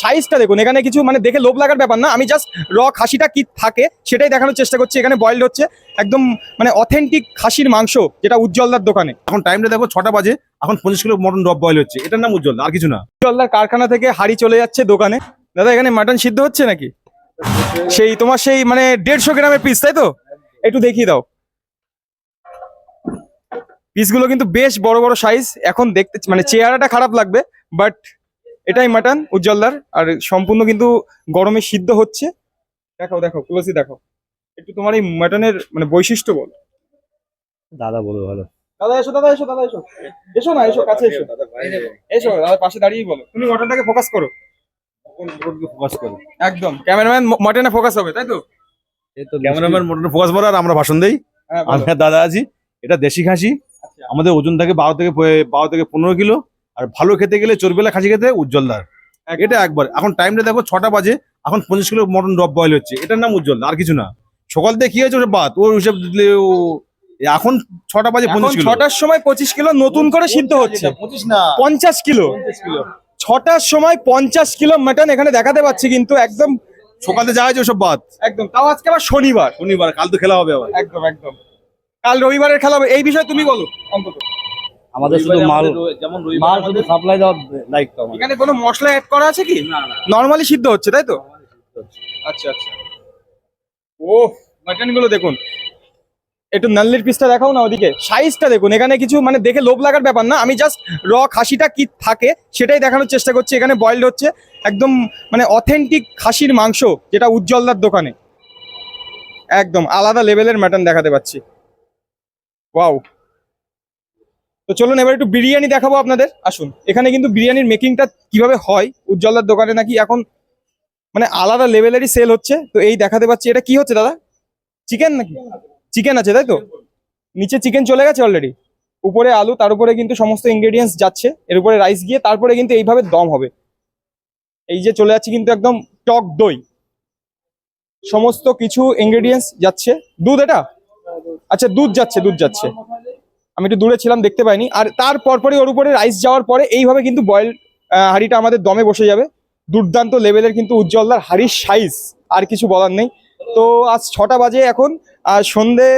সাইজটা দেখুন এখানে কিছু মানে দেখে লোভ লাগার ব্যাপার না আমি জাস্ট র খাসিটা কি থাকে সেটাই দেখানোর চেষ্টা করছি। এখানে বয়েলড হচ্ছে একদম মানে অথেন্টিক খাসির মাংস যেটা উজ্জ্বলদার দোকানে। এখন টাইমটা দেখো ছটা বাজে এখন পঞ্চাশ কিলো মটন ডব বয়েল হচ্ছে। এটার নাম উজ্জ্বল আর কিছু না। উজ্জ্বলদার কারখানা থেকে হাড়ি চলে যাচ্ছে দোকানে। দাদা এখানে মাটন সিদ্ধ হচ্ছে নাকি? সেই তোমার সেই মানে দেড়শো গ্রামের পিস তাই তো? একটু দেখিয়ে দাও। পিসগুলো কিন্তু বেশ বড় বড় সাইজ এখন দেখতে মানে চেহারাটা খারাপ লাগবে বাট এটাই মাটন উজ্জ্বলদার আর সম্পূর্ণ কিন্তু গরমে সিদ্ধ হচ্ছে। দেখাও দেখো ক্লোজই দেখো একটু তোমার এই মাটনের মানে বৈশিষ্ট্য বল। দাদা বলো ভালো। দাদা এসো দাদা এসো দাদা এসো। এসো না এসো কাছে এসো। এসো দাদা পাশে দাঁড়িয়ে বলো। তুমি মটনটাকে ফোকাস করো। ফোকাস করো। একদম। ক্যামেরাম্যান মটনে ফোকাস হবে তাই তো? এই তো ক্যামেরাম্যান মটনে ফোকাস করার আমরা ভাষণ দেই। হ্যাঁ দাদা আছি এটা দেশি খাসি। আচ্ছা। আমাদের ওজন থাকে বারো থেকে বারো থেকে পনেরো কিলো। আর ভালো খেতে গেলে চর্বিলা খাসি খেতে উজ্জ্বলদার। এটা একবার। এখন টাইমটা দেখো ছটা বাজে এখন পঞ্চাশ কিলো মটন ডব বয়েল হচ্ছে। এটার নাম উজ্জ্বল আর কিছু না। সকাল থেকে কি হয়েছে ওটা বাদ ওর হিসাব দিলে ও এখন ছটা বাজে পঞ্চাশ কিলো। ছটার সময় পঁচিশ কিলো নতুন করে সিদ্ধ হচ্ছে। পঁচিশ না। পঞ্চাশ কিলো। ছটার সময় পঞ্চাশ কিলো মাটন এখানে দেখাতে পাচ্ছি কিন্তু একদম সকালে যা হয়েছে ওসব বাদ। একদম। তাও আজকে আবার শনিবার। শনিবার কাল তো খেলা হবে আবার। একদম একদম। কাল রবিবারের খেলা হবে। এই বিষয়ে তুমি বলো অন্তত। আমাদের শুধু মাল যেমন মাল শুধু সাপ্লাই দেওয়ার দায়িত্ব আমাদের। এখানে কোনো মশলা অ্যাড করা আছে কি? নর্মালি সিদ্ধ হচ্ছে তাই তো? আচ্ছা আচ্ছা। ও মাটনগুলো দেখুন। একটু নাল্লির পিসটা দেখাও না ওদিকে। সাইজটা দেখুন এখানে কিছু মানে দেখে লোভ লাগার ব্যাপার না। আমি জাস্ট র খাসিটা কি থাকে সেটাই দেখানোর চেষ্টা করছি। এখানে বয়েলড হচ্ছে একদম মানে অথেন্টিক খাসির মাংস যেটা উজ্জ্বলদার দোকানে। একদম আলাদা লেভেলের মাটন দেখাতে পাচ্ছি। ওয়াও তো চলুন, এবার একটু বিরিয়ানি দেখাবো আপনাদের। আসুন, এখানে কিন্তু বিরিয়ানির মেকিংটা কীভাবে হয়? উজ্জ্বলদার দোকানে নাকি এখন মানে আলাদা লেভেলেরই সেল হচ্ছে। তো এই দেখাতে পাচ্ছি, এটা কি হচ্ছে দাদা? চিকেন নাকি? চিকেন আছে, তাই তো? নিচে চিকেন চলে গেছে অলরেডি উপরে আলু, তার উপরে কিন্তু সমস্ত ইনগ্রেডিয়েন্টস যাচ্ছে। এর উপরে রাইস গিয়ে, তারপরে কিন্তু এইভাবে দম হবে। এই যে চলে যাচ্ছে কিন্তু একদম টক দই। সমস্ত কিছু ইনগ্রেডিয়েন্টস যাচ্ছে। দুধ এটা? আচ্ছা দুধ যাচ্ছে দুধ যাচ্ছে। আমি একটু দূরে ছিলাম, দেখতে পাইনি। আর তার পরপরই ওর উপরে রাইস যাওয়ার পরে এইভাবে কিন্তু বয়েল হাঁড়িটা আমাদের দমে বসে যাবে। দুর্দান্ত লেভেলের কিন্তু উজ্জ্বলদার হাড়ির সাইজ আর কিছু বলার নেই। তো আজ ছটা বাজে এখন, আর সন্ধে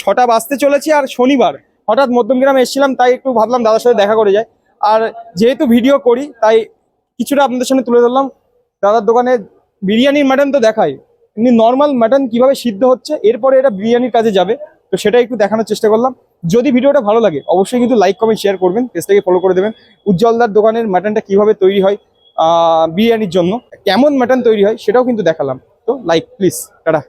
ছটা বাজতে চলেছে, আর শনিবার। হঠাৎ মধ্যমগ্রামে এসেছিলাম, তাই একটু ভাবলাম দাদার সাথে দেখা করে যায় আর যেহেতু ভিডিও করি, তাই কিছুটা আপনাদের সামনে তুলে ধরলাম। দাদার দোকানে বিরিয়ানির মাটন তো দেখাই। এমনি নর্মাল মাটন কীভাবে সিদ্ধ হচ্ছে, এরপরে এটা বিরিয়ানির কাজে যাবে। তো সেটা একটু দেখানোর চেষ্টা করলাম। যদি ভিডিওটা ভালো লাগে, অবশ্যই কিন্তু লাইক কমেন্ট শেয়ার করবেন, পেজটাকে ফলো করে দেবেন। উজ্জ্বলদার দোকানের মাটনটা কীভাবে তৈরি হয় বিরিয়ানির জন্য, কেমন মাটন তৈরি হয় সেটাও কিন্তু দেখালাম। তো লাইক প্লিজ টাটা।